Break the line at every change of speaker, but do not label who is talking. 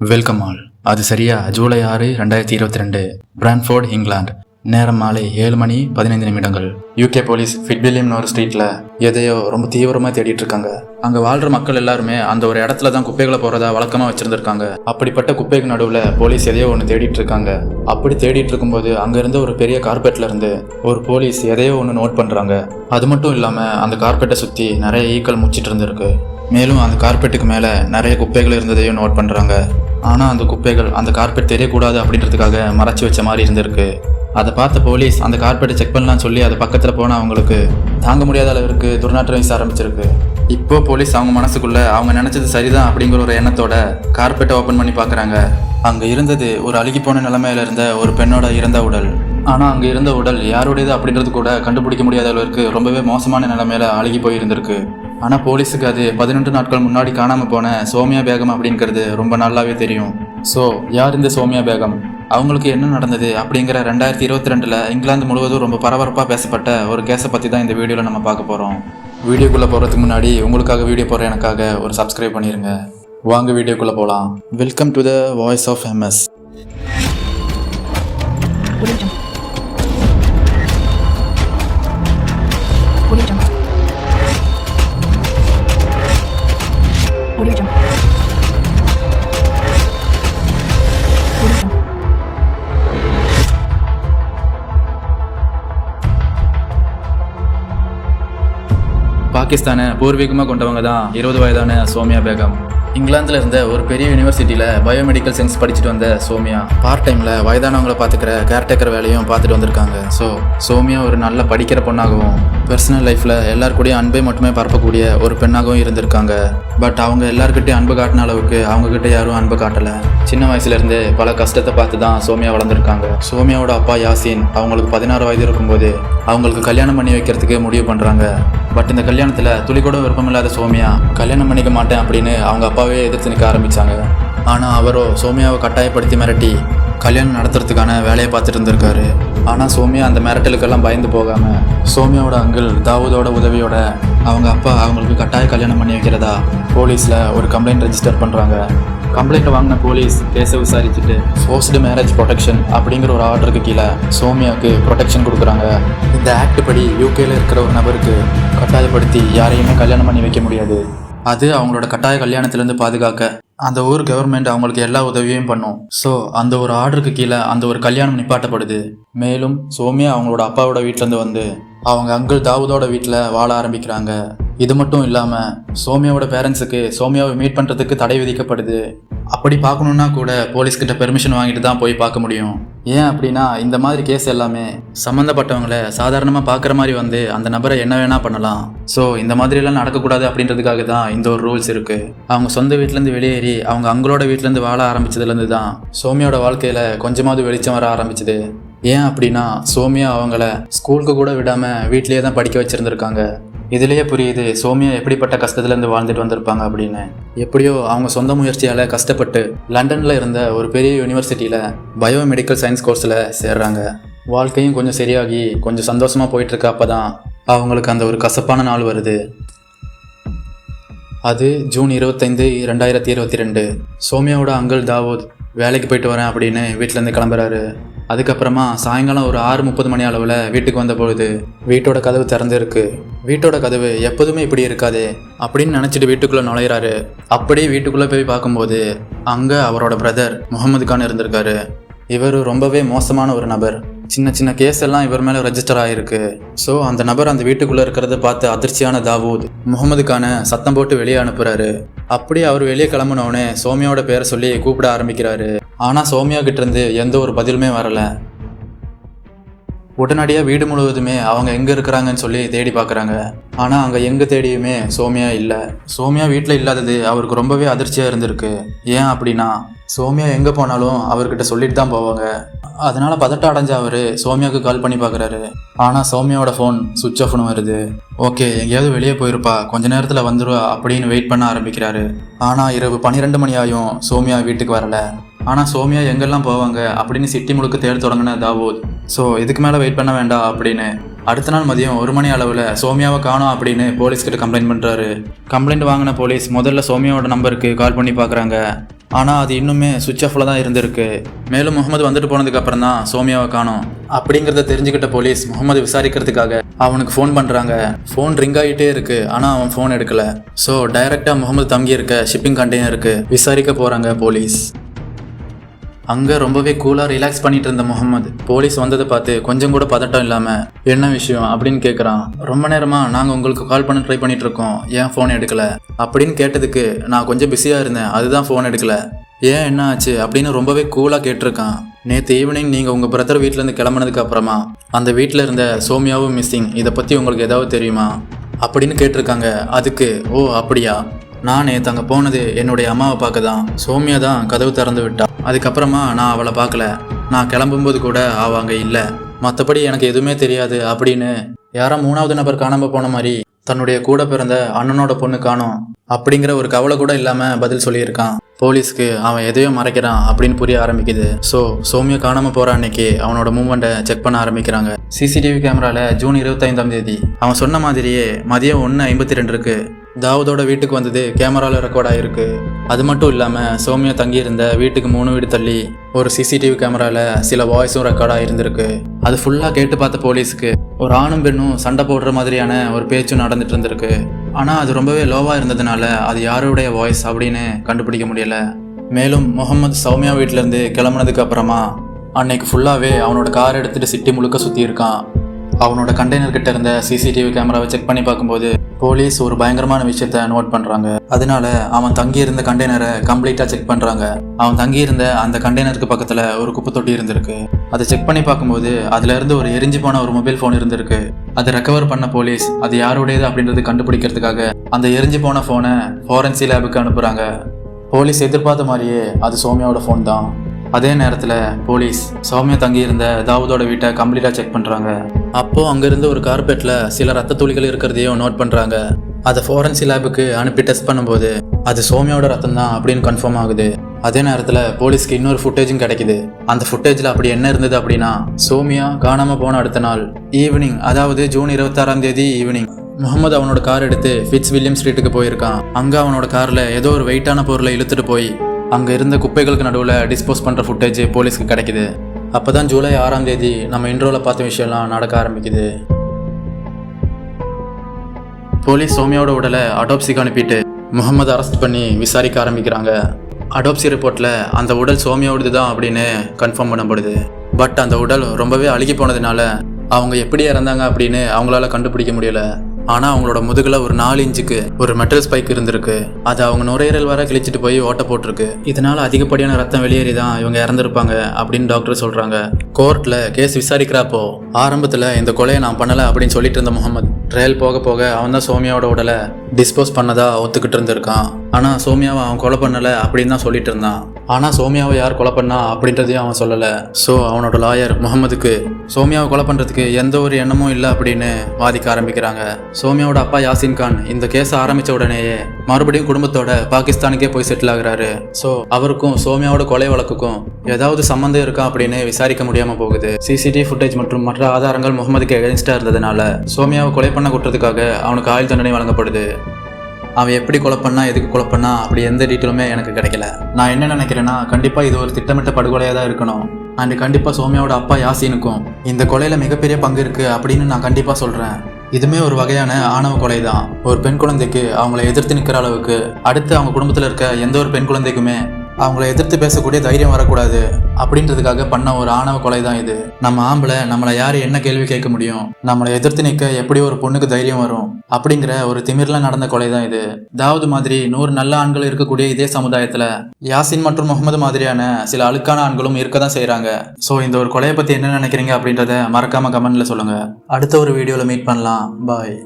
Welcome all அது சரியா? ஜூலை ஆறு ரெண்டாயிரத்தி இருபத்தி ரெண்டு பிரான்ஃபோர்ட் இங்கிலாந்து நேரம் மாலை ஏழு மணி பதினைந்து நிமிடங்கள். யூகே போலீஸ் ஃபிட்பில்லியம்னு ஒரு ஸ்ட்ரீட்ல எதையோ ரொம்ப தீவிரமா தேடிட்டு இருக்காங்க. அங்க வாழ்ற மக்கள் எல்லாருமே அந்த ஒரு இடத்துல தான் குப்பைகளை போறதா வழக்கமா வச்சிருந்திருக்காங்க. அப்படிப்பட்ட குப்பைக்கு நடுவுல போலீஸ் எதையோ ஒன்று தேடிட்டு இருக்காங்க. அப்படி தேடிட்டு இருக்கும்போது அங்க இருந்த ஒரு பெரிய கார்பெட்ல இருந்து ஒரு போலீஸ் எதையோ ஒன்று நோட் பண்றாங்க. அது மட்டும் இல்லாம அந்த கார்பெட்டை சுத்தி நிறைய ஈக்கள் முச்சிட்டு இருந்திருக்கு. மேலும் அந்த கார்பெட்டுக்கு மேலே நிறைய குப்பைகள் இருந்ததையும் நோட் பண்ணுறாங்க ஆனால் அந்த குப்பைகள் அந்த கார்பெட் தெரியக்கூடாது அப்படின்றதுக்காக மறைச்சி வச்ச மாதிரி இருந்திருக்கு. அதை பார்த்த போலீஸ் அந்த கார்பெட்டை செக் பண்ணலாம்னு சொல்லி அது பக்கத்தில் போனால் அவங்களுக்கு தாங்க முடியாத அளவிற்கு துர்நாற்றம் வீச ஆரம்பிச்சிருக்கு. இப்போ போலீஸ் அவங்க மனசுக்குள்ள அவங்க நினைச்சது சரிதான் அப்படிங்கிற ஒரு எண்ணத்தோட கார்பெட்டை ஓப்பன் பண்ணி பார்க்குறாங்க. அங்கே இருந்தது ஒரு அழுகி போன நிலைமையில இருந்த ஒரு பெண்ணோட இறந்த உடல். ஆனால் அங்கே இருந்த உடல் யாருடையது அப்படின்றது கூட கண்டுபிடிக்க முடியாத அளவிற்கு ரொம்பவே மோசமான நிலைமையில அழுகி போயிருந்திருக்கு. ஆனால் போலீஸுக்கு அது பதினெட்டு நாட்கள் முன்னாடி காணாமல் போன சோமியா பேகம் அப்படிங்கிறது ரொம்ப நல்லாவே தெரியும். ஸோ யார் இந்த சோமியா பேகம்? அவங்களுக்கு என்ன நடந்தது அப்படிங்கிற ரெண்டாயிரத்தி இருபத்தி ரெண்டில் இங்கிலாந்து முழுவதும் ரொம்ப பரபரப்பாக பேசப்பட்ட ஒரு கேஸை பற்றி தான் இந்த வீடியோவில் நம்ம பார்க்க போகிறோம் வீடியோக்குள்ளே போகிறதுக்கு முன்னாடி உங்களுக்காக வீடியோ போடுற எனக்காக ஒரு சப்ஸ்கிரைப் பண்ணிடுங்க வாங்க வீடியோக்குள்ளே போகலாம் welcome to the voice of MS
Audio Audio
பாகிஸ்தானை பூர்வீகமாக கொண்டவங்க தான் இருபது வயதான சோமியா பேகம். இங்கிலாந்தில் இருந்த ஒரு பெரிய யூனிவர்சிட்டியில் பயோமெடிக்கல் சயின்ஸ் படிச்சுட்டு வந்த சோமியா. பார்ட் டைமில் வயதானவங்களை பார்த்துக்கிற கேர்டேக்கர் வேலையும் பார்த்துட்டு வந்திருக்காங்க. ஸோ சோமியா ஒரு நல்ல படிக்கிற பொண்ணாகவும் பர்சனல் லைஃப்பில் எல்லார் அன்பை மட்டுமே பரப்பக்கூடிய ஒரு பெண்ணாகவும் இருந்திருக்காங்க. பட் அவங்க எல்லாருக்கிட்டையும் அன்பு காட்டின அளவுக்கு அவங்கக்கிட்ட யாரும் அன்பு காட்டலை. சின்ன வயசுலேருந்தே பல கஷ்டத்தை பார்த்து தான் சோமியா வளர்ந்துருக்காங்க. சோமியாவோட அப்பா யாசின் அவங்களுக்கு பதினாறு வயது இருக்கும்போது அவங்களுக்கு கல்யாணம் பண்ணி வைக்கிறதுக்கு முடிவு பண்ணுறாங்க பட் இந்த கல்யாணத்தில் துளி கூட விருப்பமில்லாத சோமியா கல்யாணம் பண்ணிக்க மாட்டேன் அப்படின்னு அவங்க அப்பாவே எதிர்த்து நிற்க ஆரம்பித்தாங்க ஆனால் அவரோ சோமியாவை கட்டாயப்படுத்தி மிரட்டி கல்யாணம் நடத்துறதுக்கான வேலையை பார்த்துட்டு இருந்திருக்காரு. ஆனால் சோமியா அந்த மிரட்டலுக்கெல்லாம் பயந்து போகாமல் சோமியாவோட அங்கிள் தாவூதோட உதவியோட அவங்க அப்பா அவங்களுக்கு கட்டாய கல்யாணம் பண்ணி வைக்கிறதா போலீஸில் ஒரு கம்ப்ளைண்ட் ரெஜிஸ்டர் பண்ணுறாங்க கம்ப்ளைண்ட் வாங்கின போலீஸ் கேஸை விசாரிச்சுட்டு ஃபோர்ஸ்டு மேரேஜ் ப்ரொடெக்ஷன் அப்படிங்கிற ஒரு ஆர்டருக்கு கீழே சோமியாவுக்கு ப்ரொடெக்ஷன் கொடுக்குறாங்க. இந்த ஆக்ட் படி யூகேல இருக்கிற ஒரு நபருக்கு கட்டாயப்படுத்தி யாரையுமே கல்யாணம் பண்ணி வைக்க முடியாது. அது அவங்களோட கட்டாய கல்யாணத்திலேருந்து பாதுகாக்க அந்த ஊர் கவர்மெண்ட் அவங்களுக்கு எல்லா உதவியும் பண்ணும். ஸோ அந்த ஒரு ஆர்டருக்கு கீழே அந்த ஒரு கல்யாணம் நிப்பாட்டப்படுது. மேலும் சோமியா அவங்களோட அப்பாவோட வீட்டிலேருந்து வந்து அவங்க அங்கிள் தாவூதோட வீட்டில் வாழ ஆரம்பிக்கிறாங்க. இது மட்டும் இல்லாமல் சோமியாவோட பேரண்ட்ஸுக்கு சோமியாவை மீட் பண்ணுறதுக்கு தடை விதிக்கப்படுது. அப்படி பார்க்கணுன்னா கூட போலீஸ்கிட்ட பெர்மிஷன் வாங்கிட்டு தான் போய் பார்க்க முடியும். ஏன் அப்படின்னா இந்த மாதிரி கேஸ் எல்லாமே சம்மந்தப்பட்டவங்களை சாதாரணமாக பார்க்குற மாதிரி வந்து அந்த நபரை என்ன வேணால் பண்ணலாம். ஸோ இந்த மாதிரிலாம் நடக்கக்கூடாது அப்படின்றதுக்காக தான் இந்த ஒரு ரூல்ஸ் இருக்குது அவங்க சொந்த வீட்டிலேருந்து வெளியேறி அவங்க அங்களோட வீட்டிலேருந்து வாழ ஆரம்பிச்சதுலேருந்து தான் சோமியோட வாழ்க்கையில் கொஞ்சமாவது வெளிச்சம் வர ஆரம்பிச்சது. ஏன் அப்படின்னா சோமியா அவங்கள ஸ்கூலுக்கு கூட விடாமல் வீட்டிலேயே தான் படிக்க வச்சுருந்துருக்காங்க. இதுலேயே புரியுது சோமியா எப்படிப்பட்ட கஷ்டத்துலேருந்து வாழ்ந்துட்டு வந்திருப்பாங்க அப்படின்னு. எப்படியோ அவங்க சொந்த முயற்சியால் கஷ்டப்பட்டு லண்டனில் இருந்த ஒரு பெரிய யூனிவர்சிட்டியில் பயோமெடிக்கல் சயின்ஸ் கோர்ஸில் சேர்றாங்க. வாழ்க்கையும் கொஞ்சம் சரியாகி கொஞ்சம் சந்தோஷமாக போயிட்டுருக்க அப்போ தான் அவங்களுக்கு அந்த ஒரு கசப்பான நாள் வருது. அது ஜூன் இருபத்தைந்து ரெண்டாயிரத்தி இருபத்தி ரெண்டு. சோமியாவோட அங்கிள் தாவூத் வேலைக்கு போயிட்டு வரேன் அப்படின்னு வீட்டிலேருந்து கிளம்புறாரு. அதுக்கப்புறமா சாயங்காலம் ஒரு ஆறு முப்பது மணி அளவில் வீட்டுக்கு வந்த பொழுது வீட்டோட கதவு திறந்துருக்கு. வீட்டோட கதவு எப்போதுமே இப்படி இருக்காதே அப்படின்னு நினச்சிட்டு வீட்டுக்குள்ளே நுழையிறாரு. அப்படியே வீட்டுக்குள்ளே போய் பார்க்கும்போது அங்கே அவரோட பிரதர் முகமது கான் இருந்திருக்காரு. இவர் ரொம்பவே மோசமான ஒரு நபர். சின்ன சின்ன கேஸ் எல்லாம் இவர் மேலே ரெஜிஸ்டர் ஆகிருக்கு ஸோ அந்த நபர் அந்த வீட்டுக்குள்ளே இருக்கிறத பார்த்து அதிர்ச்சியான தாவூத் முகமது கானை சத்தம் போட்டு வெளியே அனுப்புகிறாரு அப்படியே அவர் வெளியே கிளம்புனோடனே சோமியாவோட பேரை சொல்லி கூப்பிட ஆரம்பிக்கிறாரு. ஆனால் சோமியா கிட்டேருந்து எந்த ஒரு பதிலுமே வரலை. உடனடியாக வீடு முழுவதுமே அவங்க எங்கே இருக்கிறாங்கன்னு சொல்லி தேடி பார்க்குறாங்க. ஆனால் அங்கே எங்கே தேடியுமே சோமியா இல்லை. சோமியா வீட்டில் இல்லாதது அவருக்கு ரொம்பவே அதிர்ச்சியாக இருந்திருக்கு. ஏன் அப்படின்னா சோமியா எங்கே போனாலும் அவர்கிட்ட சொல்லிட்டு தான் போவாங்க. அதனால் பதட்டம் அடைஞ்ச அவர் சோமியாவுக்கு கால் பண்ணி பார்க்குறாரு. ஆனால் சோமியாவோட ஃபோன் சுவிட்ச் ஆஃப்னு வருது. ஓகே எங்கேயாவது வெளியே போயிருப்பா. கொஞ்ச நேரத்தில் வந்துருவா அப்படின்னு வெயிட் பண்ண ஆரம்பிக்கிறாரு. ஆனால் இரவு பன்னிரெண்டு மணி ஆகியும் சோமியா வீட்டுக்கு வரலை. ஆனால் சோமியா எங்கெல்லாம் போவாங்க அப்படின்னு சிட்டி முழுக்க தேட தொடங்கின தாவூத். ஸோ இதுக்கு மேலே வெயிட் பண்ண வேண்டாம் அப்படின்னு. அடுத்த நாள் மதியம் ஒரு மணி அளவில் சோமியாவை காணோம் அப்படின்னு போலீஸ்கிட்ட கம்ப்ளைண்ட் பண்ணுறாரு கம்ப்ளைண்ட் வாங்கின போலீஸ் முதல்ல சோமியாவோட நம்பருக்கு கால் பண்ணி பார்க்குறாங்க ஆனால் அது இன்னுமே சுவிட்ச் ஆஃபில் தான் இருந்திருக்கு. மேலும் முகமது வந்துட்டு போனதுக்கப்புறம் தான் சோமியாவை காணோம். அப்படிங்கிறத தெரிஞ்சுக்கிட்ட போலீஸ் முகமது விசாரிக்கிறதுக்காக அவனுக்கு ஃபோன் பண்ணுறாங்க ஃபோன் ரிங் ஆகிட்டே இருக்குது ஆனால் அவன் ஃபோன் எடுக்கலை. ஸோ டைரெக்டாக முகமது தங்கி இருக்க ஷிப்பிங் கண்டெய்னருக்கு விசாரிக்க போகிறாங்க போலீஸ். அங்கே ரொம்பவே கூலாக ரிலாக்ஸ் பண்ணிட்டு இருந்த முகமது. போலீஸ் வந்ததை பார்த்து கொஞ்சம் கூட பதட்டம் இல்லாமல் என்ன விஷயம்? அப்படின்னு கேட்குறான் ரொம்ப நேரமாக நாங்கள் உங்களுக்கு கால் பண்ண ட்ரை பண்ணிட்டு இருக்கோம் ஏன் ஃபோன் எடுக்கல? அப்படின்னு கேட்டதுக்கு நான் கொஞ்சம் பிஸியாக இருந்தேன். அதுதான் ஃபோன் எடுக்கல. ஏன் என்ன ஆச்சு? அப்படின்னு ரொம்பவே கூலாக கேட்டிருக்கான். நேற்று ஈவினிங் நீங்கள் உங்கள் பிரதர் வீட்டிலேருந்து கிளம்புனதுக்கு அப்புறமா அந்த வீட்டில் இருந்த சோமியாவும் மிஸ்ஸிங் இதை பற்றி உங்களுக்கு ஏதாவது தெரியுமா? அப்படின்னு கேட்டிருக்காங்க. அதுக்கு ஓ அப்படியா? நான் நேற்று அங்கே போனது என்னுடைய அம்மாவை பார்க்க தான் சோமியா தான் கதவு திறந்து விட்டா. அதுக்கப்புறமா நான் அவளை பார்க்கல. நான் கிளம்பும்போது கூட ஆவாங்க அங்கே இல்லை. மற்றபடி எனக்கு எதுவுமே தெரியாது அப்படின்னு யாரோ மூணாவது நபர் காணாம போன மாதிரி தன்னுடைய கூட பிறந்த அண்ணனோட பொண்ணு காணோம் அப்படிங்கிற ஒரு கவலை கூட இல்லாமல் பதில் சொல்லியிருக்கான். போலீஸ்க்கு அவன் எதையோ மறைக்கிறான் அப்படின்னு புரிய ஆரம்பிக்குது. ஸோ சோமியா காணாமல் போகிற அன்னைக்கு அவனோட மூமெண்ட்டை செக் பண்ண ஆரம்பிக்கிறாங்க. சிசிடிவி கேமராவில் ஜூன் இருபத்தைந்தாம் தேதி அவன் சொன்ன மாதிரியே மதியம் ஒன்று ஐம்பத்தி ரெண்டு இருக்கு. தாவூதோட வீட்டுக்கு வந்தது கேமராவில் ரெக்கார்ட் ஆயிருக்கு. அது மட்டும் இல்லாமல் சோமியா தங்கியிருந்த வீட்டுக்கு மூணு வீடு தள்ளி ஒரு சிசிடிவி கேமராவில் சில வாய்ஸும் ரெக்கார்ட் ஆயிருந்திருக்கு. அது ஃபுல்லாக கேட்டு பார்த்த போலீஸுக்கு ஒரு ஆணும் பெண்ணும் சண்டை போடுற மாதிரியான ஒரு பேச்சும் நடந்துட்டு இருந்திருக்கு. ஆனால் அது ரொம்பவே லோவாக இருந்ததுனால அது யாருடைய வாய்ஸ் அப்படின்னு கண்டுபிடிக்க முடியல. மேலும் முகமது சௌமியா வீட்டிலேருந்து கிளம்புனதுக்கு அப்புறமா அன்னைக்கு ஃபுல்லாகவே அவனோட கார் எடுத்துகிட்டு சிட்டி முழுக்க சுற்றி இருக்கான் அவனோட கண்டெய்னர் கிட்ட இருந்த சிசிடிவி கேமராவை செக் பண்ணி பார்க்கும்போது போலீஸ் ஒரு பயங்கரமான விஷயத்த நோட் பண்றாங்க. அதனால அவன் தங்கியிருந்த கண்டெய்னரை கம்ப்ளீட்டா செக் பண்றாங்க. அவன் தங்கியிருந்த அந்த கண்டெய்னருக்கு பக்கத்துல ஒரு குப்பை தொட்டி இருந்திருக்கு. அதை செக் பண்ணி பார்க்கும்போது அதுல இருந்து ஒரு எரிஞ்சு போன ஒரு மொபைல் ஃபோன் இருந்திருக்கு. அதை ரெக்கவர் பண்ண போலீஸ் அது யாருடையது அப்படின்றது கண்டுபிடிக்கிறதுக்காக அந்த எரிஞ்சு போன ஃபோனை ஃபாரன்சி லேபுக்கு அனுப்புறாங்க. போலீஸ் எதிர்பார்த்த மாதிரியே அது சோமியாவோட ஃபோன் தான். அதே நேரத்தில் போலீஸ் சௌமியா தங்கியிருந்த தாவூதோட வீட்டை கம்ப்ளீட்டாக செக் பண்ணுறாங்க அப்போ அங்கேருந்து ஒரு கார்பெட்டில் சில ரத்த துளிகள் இருக்கிறதையும் நோட் பண்ணுறாங்க அதை ஃபோரன்சி லேபுக்கு அனுப்பி டெஸ்ட் பண்ணும்போது அது சோமியாவோட ரத்தம் தான் அப்படின்னு கன்ஃபார்ம் ஆகுது. அதே நேரத்தில் போலீஸ்க்கு இன்னொரு ஃபுட்டேஜும் கிடைக்குது. அந்த ஃபுட்டேஜில் அப்படி என்ன இருந்தது அப்படின்னா சோமியா காணாமல் போன அடுத்த நாள் ஈவினிங் அதாவது ஜூன் இருபத்தாறாம் தேதி ஈவினிங் முகமது அவனோட கார் எடுத்து ஃபிட்ஸ் வில்லியம் ஸ்ட்ரீட்டுக்கு போயிருக்கான். அங்கே அவனோட காரில் ஏதோ ஒரு வெயிட்டான பொருளை இழுத்துட்டு போய் அங்கே இருந்த குப்பைகளுக்கு நடுவில் டிஸ்போஸ் பண்ணுற ஃபுட்டேஜ் போலீஸ்க்கு கிடைக்குது. அப்போ தான் ஜூலை ஆறாம் தேதி நம்ம இன்ட்ரோவில் பார்த்த விஷயம்லாம் நடக்க ஆரம்பிக்குது. போலீஸ் சோமியாவோட உடலை அடாப்சிக்கு அனுப்பிட்டு முகமது அரெஸ்ட் பண்ணி விசாரிக்க ஆரம்பிக்கிறாங்க. அடாப்சி ரிப்போர்ட்டில் அந்த உடல் சோமியாவோடது தான் அப்படின்னு கன்ஃபார்ம் பண்ணப்படுது. பட் அந்த உடல் ரொம்பவே அழுகி போனதுனால அவங்க எப்படி இறந்தாங்க அப்படின்னு அவங்களால கண்டுபிடிக்க முடியல. ஆனால் அவங்களோட முதுகில் ஒரு நாலு இன்ச்சுக்கு ஒரு மெட்டல் ஸ்பைக் இருந்திருக்கு. அது அவங்க நுரையீரல் வர கிழிச்சிட்டு போய் ஓட்ட போட்டிருக்கு. இதனால அதிகப்படியான ரத்தம் வெளியேறி தான் இவங்க இறந்துருப்பாங்க அப்படின்னு டாக்டர் சொல்றாங்க. கோர்ட்ல கேஸ் விசாரிக்கிறப்போ ஆரம்பத்தில் இந்த கொலையை நான் பண்ணல அப்படின்னு சொல்லிட்டு இருந்த முகமது ட்ரையல் போக போக அவன் தான் சோமியாவோட உடலை டிஸ்போஸ் பண்ணதா ஒத்துக்கிட்டு இருந்திருக்கான். ஆனால் சோமியாவை அவன் கொலை பண்ணல அப்படின்னு தான் சொல்லிட்டு இருந்தான். ஆனால் சோமியாவை யார் கொலை பண்ணா அப்படின்றதையும் அவன் சொல்லலை. ஸோ அவனோட லாயர் முகமதுக்கு சோமியாவை கொலை பண்ணுறதுக்கு எந்த ஒரு எண்ணமும் இல்லை அப்படின்னு வாதிக்க ஆரம்பிக்கிறாங்க. சோமியாவோட அப்பா யாசின் கான் இந்த கேஸ் ஆரம்பித்த உடனேயே மறுபடியும் குடும்பத்தோட பாகிஸ்தானுக்கே போய் செட்டில் ஆகுறாரு. ஸோ அவருக்கும் சோமியாவோட கொலை வழக்குக்கும் ஏதாவது சம்மந்தம் இருக்கா அப்படின்னு விசாரிக்க முடியாமல் போகுது. சிசிடிவி ஃபுட்டேஜ் மற்றும் மற்ற ஆதாரங்கள் முகமதுக்கு எகென்ஸ்டாக இருந்ததுனால சோமியாவை கொலை பண்ண குற்றத்துக்காக அவனுக்கு ஆயுள் தண்டனை வழங்கப்படுது. அவன் எப்படி கொலை பண்ணா எதுக்கு கொலை பண்ணா அப்படி எந்த டீட்டெயிலுமே எனக்கு கிடைக்கல. நான் என்ன நினைக்கிறேன்னா கண்டிப்பாக இது ஒரு திட்டமிட்ட படுகொலையாக தான் இருக்கணும். அண்ட் கண்டிப்பாக சோமியாவோட அப்பா யாசினுக்கும் இந்த கொலையில் மிகப்பெரிய பங்கு இருக்குது அப்படின்னு நான் கண்டிப்பாக சொல்கிறேன் இதுமே ஒரு வகையான ஆணவ கொலை தான். ஒரு பெண் குழந்தைக்கு அவங்கள எதிர்த்து நிற்கிற அளவுக்கு அடுத்து அவங்க குடும்பத்தில் இருக்க எந்த ஒரு பெண் குழந்தைக்குமே அவங்கள எதிர்த்து பேசக்கூடிய தைரியம் வரக்கூடாது. அப்படின்றதுக்காக பண்ண ஒரு ஆணவ கொலை தான் இது. நம்ம ஆம்பளை நம்மளை யார் என்ன கேள்வி கேட்க முடியும்? நம்மளை எதிர்த்து நிற்க எப்படி ஒரு பொண்ணுக்கு தைரியம் வரும்? அப்படிங்கிற ஒரு திமிரில் நடந்த கொலை தான் இது. தாவது மாதிரி நூறு நல்ல ஆண்கள் இருக்கக்கூடிய இதே சமுதாயத்தில் யாசின் மற்றும் முகமது மாதிரியான சில அழுக்கான ஆண்களும் இருக்க தான் செய்கிறாங்க ஸோ இந்த ஒரு கொலையை பற்றி என்ன நினைக்கிறீங்க அப்படின்றத மறக்காமல் கமெண்டில் சொல்லுங்கள் அடுத்த ஒரு வீடியோவில் மீட் பண்ணலாம். பாய்.